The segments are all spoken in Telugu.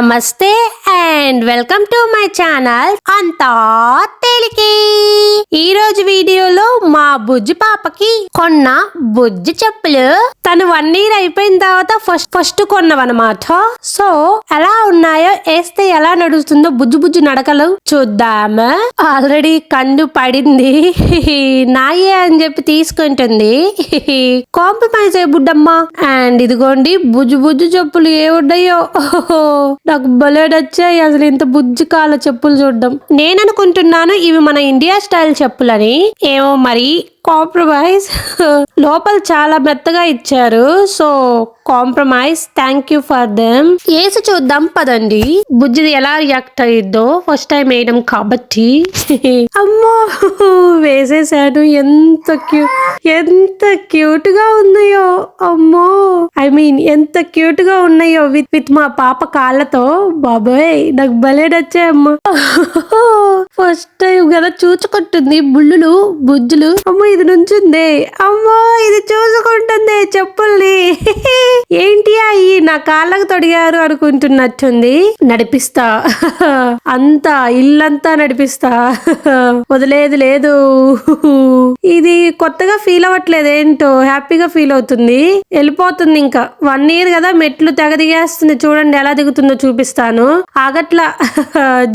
नमस्ते। And welcome to my channel అంతా తేలికి. ఈ రోజు వీడియోలో మా బుజ్జి పాపకి కొన్న బుజ్జి చెప్పులు. తను వన్ ఇయర్ అయిపోయిన తర్వాత ఫస్ట్ ఫస్ట్ కొన్నవన్నమాట. సో ఎలా ఉన్నాయో వేస్తే ఎలా నడుస్తుందో బుజ్జి బుజ్జు నడకలు చూద్దామా ఆల్రెడీ కండు పడింది. నాయే అని చెప్పి తీసుకుంటుంది. కాంప్రమైజ్ అయ్యి బుడ్డమ్మ. అండ్ ఇదిగోండి బుజ్జు బుజ్జు చెప్పులు ఏ ఉన్నాయో. నాకు భలే నచ్చాయి అసలు ఇంత బుజ్జి కాళ్ళ చెప్పులు చూడడం. నేను అనుకుంటున్నాను ఇవి మన ఇండియా స్టైల్ చెప్పులని. ఏమో మరి కాంప్రమైజ్. లోపల చాలా మెత్తగా ఇచ్చారు. So compromise. Thank you for them. వేసి చూద్దాం పదండి. బుజ్జిది ఎలా రియాక్ట్ అయ్యిద్దో. ఫస్ట్ టైం వేయడం కాబట్టి. అమ్మో వేసేసాను. ఎంత క్యూట్ ఎంత క్యూట్గా ఉన్నాయో. అమ్మో. ఐ మీన్ ఎంత క్యూట్గా ఉన్నాయో విత్ విత్ మా పాప కాళ్ళతో. బాబోయ్ నాకు భలే నచ్చాయమ్మా ఫస్ట్ టైం కదా చూచుకుంటుంది బుల్లులు బుజ్జులు. అమ్మో ఇది నుంచుంది. అమ్మో ఇది చూసుకుంటుంది చెప్పుల్ని. ఏంటి అయ్యి నా కాళ్ళకు తొడిగారు అనుకుంటున్నట్టుంది. నడిపిస్తా. అంతా ఇల్లంతా నడిపిస్తా. వదిలేదు లేదు. ఇది కొత్తగా ఫీల్ అవ్వట్లేదు ఏంటో హ్యాపీగా ఫీల్ అవుతుంది. వెళ్ళిపోతుంది ఇంకా. వన్ ఇయర్ కదా మెట్లు తెగ దిగేస్తుంది చూడండి ఎలా దిగుతుందో చూపిస్తాను. ఆగట్లా.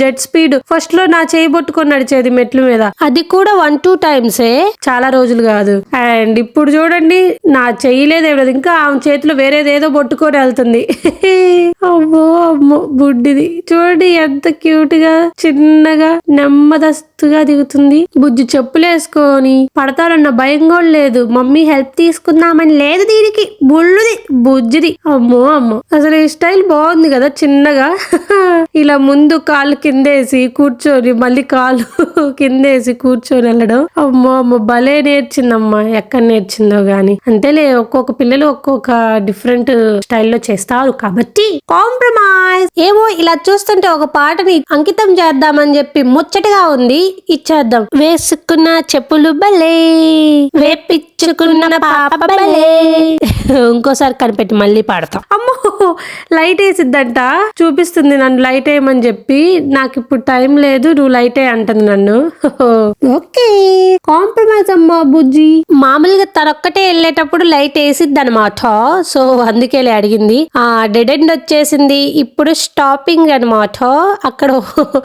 Jet speed. ఫస్ట్లో నా చేయబొట్టుకొని నడిచేది మెట్ల మీద. అది కూడా వన్ టూ టైమ్సే. చాలా రోజులు కాదు. అండ్ ఇప్పుడు చూడండి నా చెయ్యలేదు లేదు ఇంకా ఆమె చేతిలో వేరేదేదో పట్టుకొని వెళ్తుంది. అమ్మో అమ్మో బుడ్డిది. చూడండి ఎంత క్యూట్గా చిన్నగా నెమ్మదస్తుగా దిగుతుంది. బుజ్జి చెప్పులు వేసుకొని పడతారన్న భయం కూడా లేదు. మమ్మీ హెల్ప్ తీసుకుందామని లేదు దీనికి. బుళ్ళుది బుజ్జిది. అమ్మో అమ్మో. అసలు ఈ స్టైల్ బాగుంది కదా చిన్నగా. ఇలా ముందు కాలు కిందేసి కూర్చొని మళ్ళీ కాలు కిందేసి కూర్చొని వెళ్ళడం. అమ్మో అమ్మో భలే నేర్చిందమ్మా ఎక్కడ నేర్చిందో గాని. అంతేలే ఒక్కొక్క పిల్లలు ఒక్కొక్క డిఫరెంట్ స్టైల్లో చేస్తారు కాబట్టి. కాంప్రమైజ్! ఏమో ఇలా చూస్తుంటే ఒక పాటని అంకితం చేద్దామని చెప్పి ముచ్చటగా ఉంది. ఇచ్చేద్దాం. వేసుకున్న చెప్పులు భలే! పాప భలే ఇంకోసారి కనిపెట్టి మళ్ళీ పాడతాం. అమ్మో లైట్ వేసిద్దంట. చూపిస్తుంది నన్ను లైట్ వేయమని చెప్పి. నాకు ఇప్పుడు టైం లేదు నువ్వు లైట్ వేయ అంటుంది నన్ను. ఓకే. కాంప్రమైజ్ అమ్మా బుజ్జి. మామూలుగా తనొక్కటే వెళ్ళేటప్పుడు లైట్ వేసిద్ది అనమాట సో అందుకే అడిగింది. ఆ డెడ్ ఎండ్ వచ్చేసింది. ఇప్పుడు స్టాపింగ్ అనమాట అక్కడ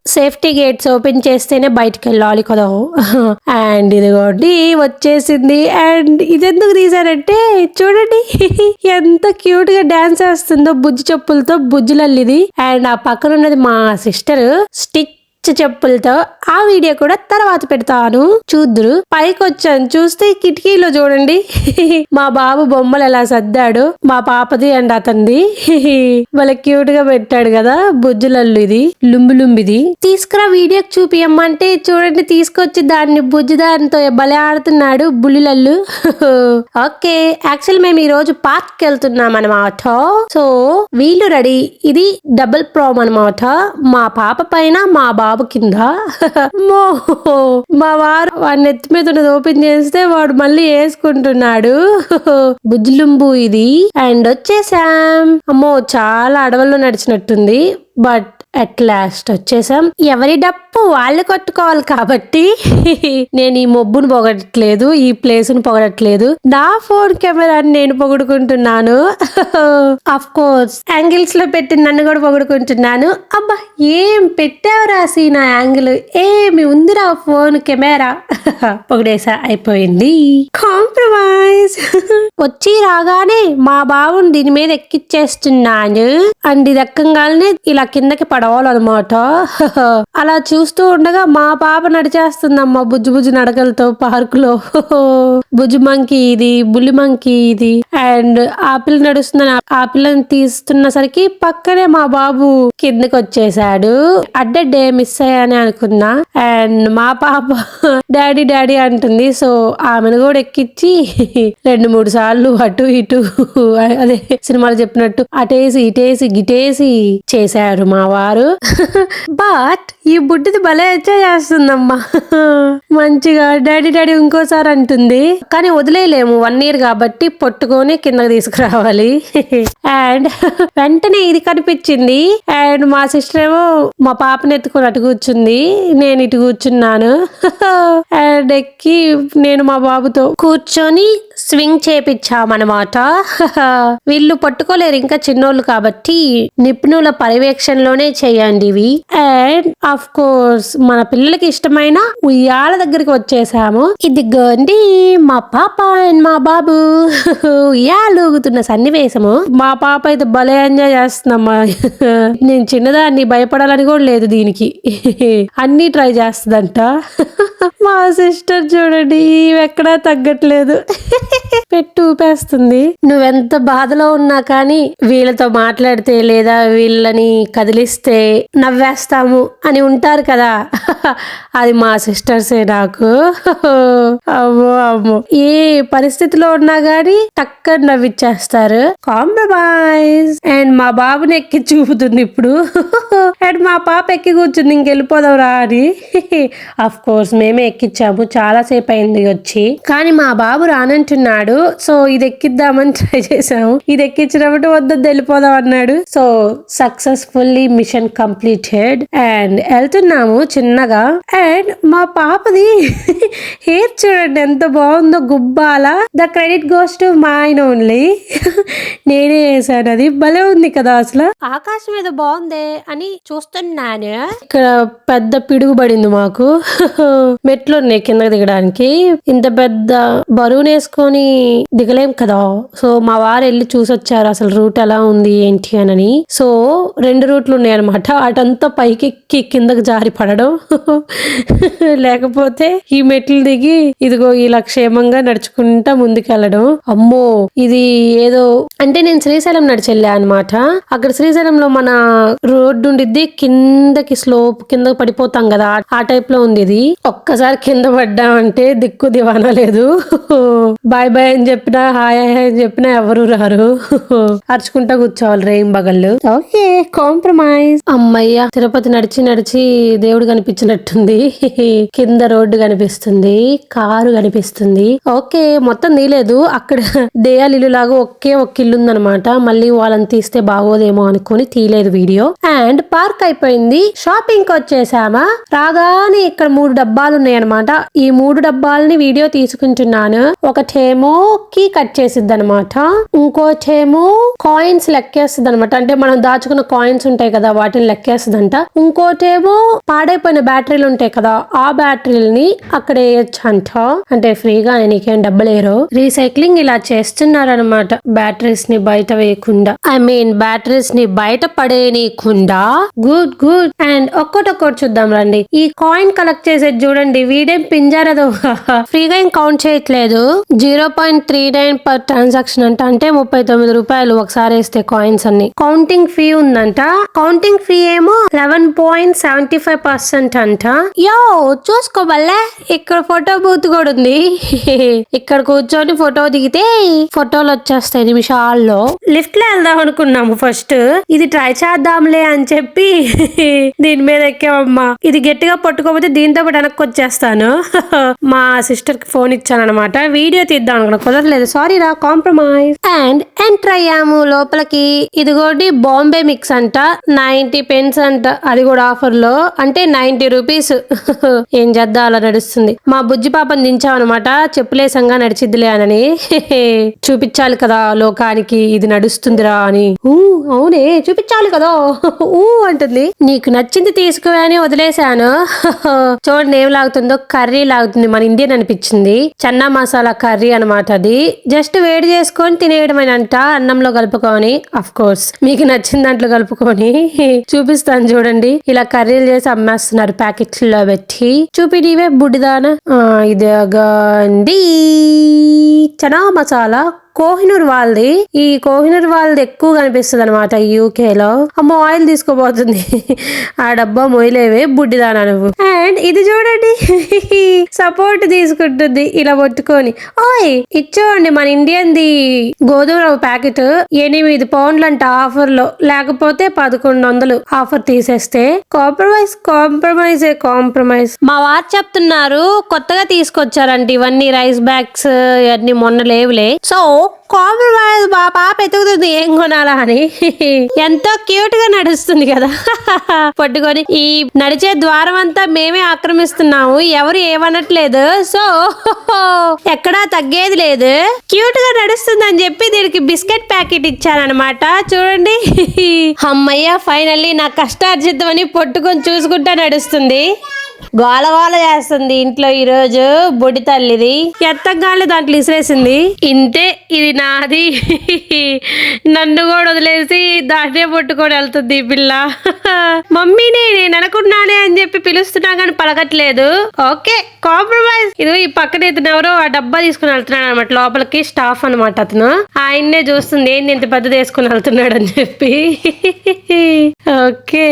సేఫ్టీ గేట్స్ ఓపెన్ చేస్తేనే బయటకు వెళ్ళాలి కదా. అండ్ ఇదిగోండి వచ్చేసింది. అండ్ ఇది ఎందుకు తీసారంటే చూడండి. ఎంత క్యూట్గా డాన్స్ వేస్తుందో బుజ్జి చెప్పులతో బుజ్జులల్లిది అండ్ ఆ పక్కన ఉన్నది మా సిస్టర్ స్టిక్ చెప్పులతో ఆ వీడియో కూడా తర్వాత పెడతాను. చూద్దురు. పైకి వచ్చాను చూస్తే కిటికీలో చూడండి. మా బాబు బొమ్మలు ఎలా సర్దాడు. మా పాపది అండ్ అతనిది వాళ్ళ క్యూట్గా పెట్టాడు కదా. బుజ్జులల్లు ఇది. లుంబి లుంబిది. తీసుకురా వీడియోకి చూపియమ్మంటే చూడండి తీసుకొచ్చి దాన్ని బుజ్జి దానితో భలే ఆడుతున్నాడు బుల్లిలల్లు. ఓకే. యాక్చువల్ మేము ఈ రోజు పార్క్కి వెళ్తున్నాం అనమాట సో వీళ్ళు రెడీ. ఇది డబుల్ ప్రోమ్ అనమాట మా పాప పైన మా బాబు బాబు కింద. మా వారు వాడి నెత్తి మీద ఉన్నది ఓపెన్ చేస్తే వాడు మళ్ళీ వేసుకుంటున్నాడు బుజ్జులుంబు ఇది. అండ్ వచ్చేసాం. అమ్మో చాలా అడవుల్లో నడిచినట్టుంది. బట్ అట్ లాస్ట్ వచ్చేసాం. ఎవరి డప్పు? వాళ్ళు కొట్టుకోవాలి కాబట్టి నేను ఈ మొబ్బును పొగడట్లేదు ఈ ప్లేస్ను పొగడట్లేదు. నా ఫోన్ కెమెరాని నేను పొగుడుకుంటున్నాను. అఫ్ కోర్స్ యాంగిల్స్లో పెట్టి నన్ను కూడా పొగుడుకుంటున్నాను. అబ్బా ఏం పెట్టావురా సీనా యాంగిల్? ఏమి ఉందిరా ఫోన్ కెమెరా? పొగిడేసా అయిపోయింది. కాంప్రమైజ్ వచ్చి రాగానే మా బావుని దీని మీద ఎక్కిచ్చేస్తున్నాను. అండ్ ఇది ఎక్కంగానే ఇలా కిందకి పడవలన్నమాట. అలా చూస్తూ ఉండగా మా పాప నడిచేస్తుందమ్మా బుజ్జు బుజ్జు నడకలతో పార్క్లో బుజ్జు మంకీ ఇది బుల్లి మంకీ ఇది. అండ్ ఆ పిల్ల నడుస్తుందని ఆ పిల్లని తీస్తున్న సరికి పక్కనే మా బాబు కిందకి వచ్చేసాడు అడ్డడ్డే మిస్ అయ్యాని అనుకున్నా. అండ్ మా పాప డాడీ డాడీ అంటుంది. సో ఆమెను కూడా ఎక్కిచ్చి రెండు మూడు సార్లు అటు ఇటు అదే సినిమాలు చెప్పినట్టు అటేసి ఇటేసి గిటేసి చేశారు మా వారు కారు బట్ ఈ బుడ్డిది భలే ఎంజాయ్ చేస్తుందమ్మా. మంచిగా డాడీ డాడీ ఇంకోసారి అంటుంది. కానీ వదిలేయలేము వన్ ఇయర్ కాబట్టి పట్టుకొని కిందకి తీసుకురావాలి. అండ్ వెంటనే ఇది కనిపించింది. అండ్ మా సిస్టర్ ఏమో మా పాపని ఎత్తుకొని అటు కూర్చుంది. నేను ఇటు కూర్చున్నాను. అండ్ ఎక్కి నేను మా బాబుతో కూర్చొని స్వింగ్ చేపించామన్నమాట వీళ్ళు పట్టుకోలేరు ఇంకా చిన్నోళ్ళు కాబట్టి నిపుణుల పర్యవేక్షణలోనే చేయండి ఇవి. అండ్ ఆఫ్ కోర్స్ మన పిల్లలకి ఇష్టమైన ఉయ్యాల దగ్గరికి వచ్చేసాము. ఇది గండి మా పాప అండ్ మా బాబు. ఉయ్యాలు ఊగుతున్న సన్నివేశము. మా పాప అయితే భలే ఎంజాయ్ చేస్తుందమ్మా. నేను చిన్నదాన్ని భయపడాలని కూడా లేదు దీనికి. అన్ని ట్రై చేస్తుందంట. మా సిస్టర్ చూడండి ఇవి ఎక్కడా తగ్గట్లేదు. పెట్టు ఊపేస్తుంది. నువ్వెంత బాధలో ఉన్నా కానీ వీళ్ళతో మాట్లాడితే లేదా వీళ్ళని కదిలిస్తే నవ్వేస్తాము అని ఉంటారు కదా. అది మా సిస్టర్సే నాకు. అమ్మో అమ్మో. ఏ పరిస్థితిలో ఉన్నా గానీ టక్క నవ్విచ్చేస్తారు. కాంప్రమైజ్ అండ్ మా బాబుని ఎక్కి చూపుతుంది ఇప్పుడు. అండ్ మా పాప ఎక్కి కూర్చుంది ఇంకెళ్ళిపోదాం రా అని. అఫ్ కోర్స్ మేమే ఎక్కిచ్చాము. చాలా సేపు అయింది వచ్చి. కానీ మా బాబు రానంటున్నాడు సో ఇది ఎక్కిద్దామని ట్రై చేసాము ఇది ఎక్కించినప్పుడు వద్దు వెళ్ళిపోదాం అన్నాడు. So successfully mission completed and వెళ్తున్నాము చిన్నగా. అండ్ మా పాపది హెయిర్ చూడండి ఎంత బాగుందో Gubbala. The credit goes to mine only నేనే వేసాను అది. భలే ఉంది కదా అసలు. ఆకాశం ఏదో బాగుందే అని చూస్తున్నాను. ఇక్కడ పెద్ద పిడుగు పడింది మాకు. మెట్లు ఉన్నాయి కిందకి దిగడానికి. ఇంత పెద్ద బరువునేసుకొని దిగలేం కదా. సో మా వారు వెళ్ళి చూసొచ్చారు అసలు రూట్ ఎలా ఉంది ఏంటి అని సో రెండు రూట్లు ఉన్నాయి అనమాట అటంతా పైకి ఎక్కి కిందకి జారి పడడం. లేకపోతే ఈ మెట్లు దిగి ఇదిగో ఇలా క్షేమంగా నడుచుకుంటా ముందుకెళ్ళడం. అమ్మో ఇది ఏదో అంటే నేను శ్రీశైలం నడిచెళ్ళా అనమాట అక్కడ శ్రీశైలంలో మన రోడ్డు ఉండిద్ది కిందకి స్లోప్ కిందకి పడిపోతాం కదా. ఆ టైప్లో ఉంది ఇది. ఒక్కసారి కింద పడ్డామంటే దిక్కు దివానా లేదు. బాయ్ బాయ్ అని చెప్పినా హాయ్ హాయ్ అని చెప్పినా ఎవరు రారు. అరుచుకుంటా కూర్చోవాలి రేం బగళ్ళు. Okay compromise. అమ్మయ్య తిరుపతి నడిచి నడిచి దేవుడు కనిపించినట్టుంది. కింద రోడ్డు కనిపిస్తుంది కారు కనిపిస్తుంది. ఓకే మొత్తం నీలేదు. అక్కడ దేయాలి ఇల్లు లాగా ఒకే ఒక్క ఇల్లు ఉందనమాట మళ్ళీ వాళ్ళని తీస్తే బాగోదేమో అనుకుని తీయలేదు వీడియో. అండ్ పార్క్ అయిపోయింది. షాపింగ్కి వచ్చేసామా? రాగానే ఇక్కడ మూడు డబ్బాలు ఉన్నాయన్నమాట ఈ మూడు డబ్బాలని వీడియో తీసుకుంటున్నాను. చేమో కీ కట్ చేసిద్ది అనమాట ఇంకోటేమో కాయిన్స్ లెక్కేస్తుంది అనమాట అంటే మనం దాచుకున్న కాయిన్స్ ఉంటాయి కదా వాటిని లెక్కేస్తుందంట. ఇంకోటేమో పాడైపోయిన బ్యాటరీలు ఉంటాయి కదా ఆ బ్యాటరీలని అక్కడ వేయచ్చు అంట అంటే ఫ్రీగా నీకేం డబ్బులేరు. రీసైక్లింగ్ ఇలా చేస్తున్నారనమాట బ్యాటరీస్ని బయట వేయకుండా. ఐ మీన్ బ్యాటరీస్ని బయట పడేయనీయకుండా. గుడ్ గుడ్ అండ్ ఒక్కటొక్కటి చూద్దాం రండి. ఈ కాయిన్ కలెక్ట్ చేసేది చూడండి. వీడేం పింజారదో. ఫ్రీగా ఏం కౌంట్ చేయట్లేదు. Zero zero point three nine per transaction అంట. అంటే ముప్పై తొమ్మిది రూపాయలు ఒకసారి వేస్తే కాయిన్స్ అన్ని. కౌంటింగ్ ఫీ ఉందంట. కౌంటింగ్ ఫీ ఏమో eleven point seventy five percent అంట. యో చూసుకోబల్లే ఇక్కడ ఫోటో బూత్ కూడా ఉంది. ఇక్కడ కూర్చొని ఫోటో దిగితే ఫోటోలు వచ్చేస్తాయి నిమిషాల్లో. లిఫ్ట్లో వెళ్దాం అనుకున్నాము ఫస్ట్ ఇది ట్రై చేద్దాంలే అని చెప్పి దీని మీద ఎక్కామమ్మా. ఇది గట్టిగా పట్టుకోకపోతే దీంతో పాటు వెనక్కి వచ్చేస్తాను. మా సిస్టర్కి ఫోన్ ఇచ్చాను అనమాట వీడియో తీద్దాం అనుకున్నా కుదరలేదు సారీ రా కాంప్రమైజ్ అండ్ ఎంటర్ అయ్యాము లోపలికి. ఇదిగోటి బాంబే మిక్స్ అంట నైన్టీ పెన్స్ అంట అది కూడా ఆఫర్లో అంటే నైన్టీ రూపీస్ ఏం చేద్దాం అలా నడుస్తుంది. మా బుజ్జి పాపని దించామన్నమాట చెప్పులేసంగా నడిచిద్దిలే అనని. చూపించాలి కదా లోకానికి ఇది నడుస్తుందిరా అని. ఊ అవునే చూపించాలి కదా. ఊ అంటుంది. నీకు నచ్చింది తీసుకువే అని వదిలేశాను. చూడండి ఏం లాగుతుందో కర్రీ లాగుతుంది మన ఇండియన్ అనిపించింది. చన్నా మసాలా కర్రీ అనమాట అది. జస్ట్ వేడి చేసుకొని తినేయడమేనంట అన్నంలో కలుపుకొని. అఫ్ కోర్స్ మీకు నచ్చిన దాంట్లో కలుపుకొని చూపిస్తాను చూడండి. ఇలా కర్రీలు చేసి అమ్మేస్తున్నారు ప్యాకెట్లలో పెట్టి. చూపి నీవే బుడ్డిదాన? ఆ, ఇది గండి చనా మసాలా. కోహినూర్ వాళ్ళది. ఈ కోహినూర్ వాళ్ళది ఎక్కువ కనిపిస్తుంది అనమాట యూకే లో. అమ్మ ఆయిల్ తీసుకోబోతుంది. ఆ డబ్బా మొయలేవే బుడ్డిదానా నువ్వు. అండ్ ఇది చూడండి. సపోర్ట్ తీసుకుంటుంది ఇలా పట్టుకొని. ఓయ్ ఇచ్చోండి మన ఇండియన్ది గోధుమ రవ్వ ప్యాకెట్. ఎనిమిది పౌండ్లు అంట ఆఫర్లో లేకపోతే పదకొండు వందలు ఆఫర్ తీసేస్తే. Compromise compromise compromise. మా వారు చెప్తున్నారు కొత్తగా తీసుకొచ్చారంట ఇవన్నీ రైస్ బ్యాగ్స్ ఇవన్నీ మొన్న లేవులే. సో కాంప్రమైజ్ మా పాప ఎతుకుతుంది. ఏం కొనాలా అని. ఎంతో క్యూట్గా నడుస్తుంది కదా. పట్టుకొని ఈ నడిచే ద్వారం అంతా మేమే ఆక్రమిస్తున్నాము. ఎవరు ఏమనట్లేదు. సో ఎక్కడా తగ్గేది లేదు. క్యూట్గా నడుస్తుంది అని చెప్పి దీనికి బిస్కెట్ ప్యాకెట్ ఇచ్చానమాట చూడండి. అమ్మయ్య ఫైనల్లీ నా కష్టార్జితం అని పట్టుకొని చూసుకుంటా నడుస్తుంది. గోల గోల చేస్తుంది ఇంట్లో ఈ రోజు బొడి తల్లిది. ఎత్తగాలి దాంట్లో ఇసిరేసింది. ఇంతే ఇది నాది. నన్ను కూడా వదిలేసి దాన్నే పట్టుకొని వెళ్తుంది పిల్ల. మమ్మీని నేను అనుకున్నానే అని చెప్పి పిలుస్తున్నా కానీ పలకట్లేదు. Okay compromise. ఇది ఈ పక్కన ఇతను ఎవరో ఆ డబ్బా తీసుకుని వెళ్తున్నాడు అనమాట లోపలికి స్టాఫ్ అనమాట అతను. ఆయన్నే చూస్తుంది ఏంది ఇంత పెద్దది వేసుకుని వెళ్తున్నాడు అని చెప్పి. ఓకే.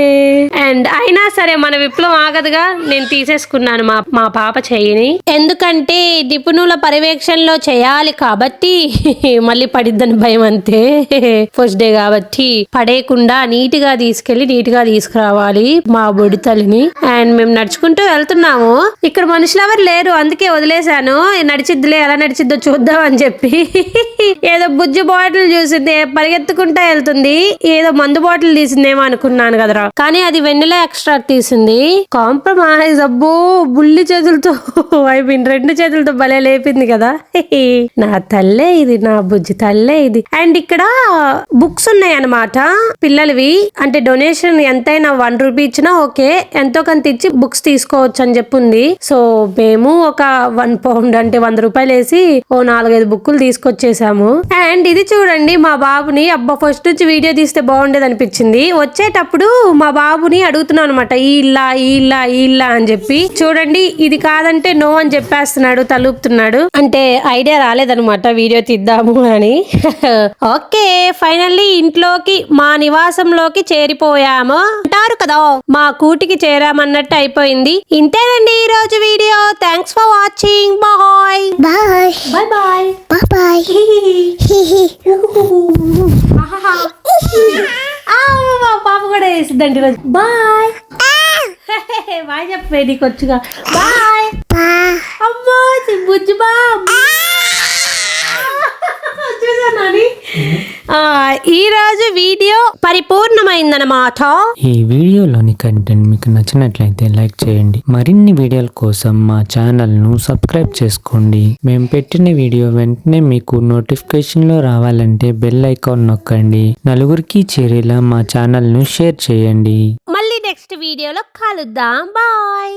అండ్ అయినా సరే మన విప్లవం ఆగదుగా. నేను నేను తీసేసుకున్నాను మా మా పాప చెయ్యిని ఎందుకంటే నిపుణుల పర్యవేక్షణలో చేయాలి కాబట్టి మళ్ళీ పడిద్దని భయం అంతే. ఫస్ట్ డే కాబట్టి పడేయకుండా నీట్గా తీసుకెళ్ళి నీట్గా తీసుకురావాలి మా బొడి తల్లిని. అండ్ మేము నడుచుకుంటూ వెళ్తున్నాము. ఇక్కడ మనుషులు ఎవరు లేరు అందుకే వదిలేశాను. నడిచిద్దిలే ఎలా నడిచిద్దో చూద్దాం అని చెప్పి. ఏదో బుజ్జి బాటిల్ చూసింది పరిగెత్తుకుంటా వెళ్తుంది. ఏదో మందు బాటిల్ తీసిందేమో అనుకున్నాను కదరా. కానీ అది వెన్నెల ఎక్స్ట్రా తీసింది. కాంప్రమైజ్ అబ్బో బుల్లి చేతులతో ఐ మీన్ రెండు చేతులతో భలే లేపింది కదా. నా తల్లే ఇది నా బుజ్జి తల్లే ఇది. అండ్ ఇక్కడ బుక్స్ ఉన్నాయి అనమాట పిల్లలవి అంటే డొనేషన్ ఎంతైనా వన్ రూపీ ఇచ్చినా ఓకే ఎంతో కొంత ఇచ్చి బుక్స్ తీసుకోవచ్చు అని చెప్పింది. సో మేము ఒక వన్ పౌండ్ అంటే వంద రూపాయలు వేసి ఓ నాలుగైదు బుక్కులు తీసుకొచ్చేసాము. అండ్ ఇది చూడండి మా బాబుని అబ్బా ఫస్ట్ నుంచి వీడియో తీస్తే బాగుండేది అనిపించింది. వచ్చేటప్పుడు మా బాబుని అడుగుతున్నాను అనమాట ఈ ఇల్లా ఈ ఇల్లా ఈ ఇల్లా అని చెప్పి చూడండి ఇది కాదంటే నో అని చెప్పేస్తున్నాడు తలుపుతున్నాడు. అంటే ఐడియా రాలేదనమాట వీడియో తీద్దాము అని. ఓకే ఫైనల్లీ ఇంట్లోకి మా నివాసంలోకి చేరిపోయాము. అంటారు కదా మా కూటికి చేరామన్నట్టు అయిపోయింది. ఇంతేనండి ఈ రోజు video. Thanks for watching bye Bye. Bye bye Bye bye. పాప కూడా వేసిద్దండి బాయ్ బాయ్ చెప్పే నీకు వచ్చుగా. బాయ్. అమ్మో బుజ్జి బా చూసానని ఈ రోజు వీడియో పరిపూర్ణమైందన్నమాట. ఈ వీడియోలోని కంటెంట్ మీకు నచ్చినట్లయితే లైక్ చేయండి. మరిన్ని వీడియోల కోసం మా ఛానల్ను సబ్స్క్రైబ్ చేసుకోండి. మేము పెట్టిన వీడియో వెంటనే మీకు నోటిఫికేషన్లో రావాలంటే బెల్ ఐకాన్ నొక్కండి. నలుగురికి చేరేలా మా ఛానల్ను షేర్ చేయండి. మళ్ళీ నెక్స్ట్ వీడియోలో కలుద్దాం. బాయ్.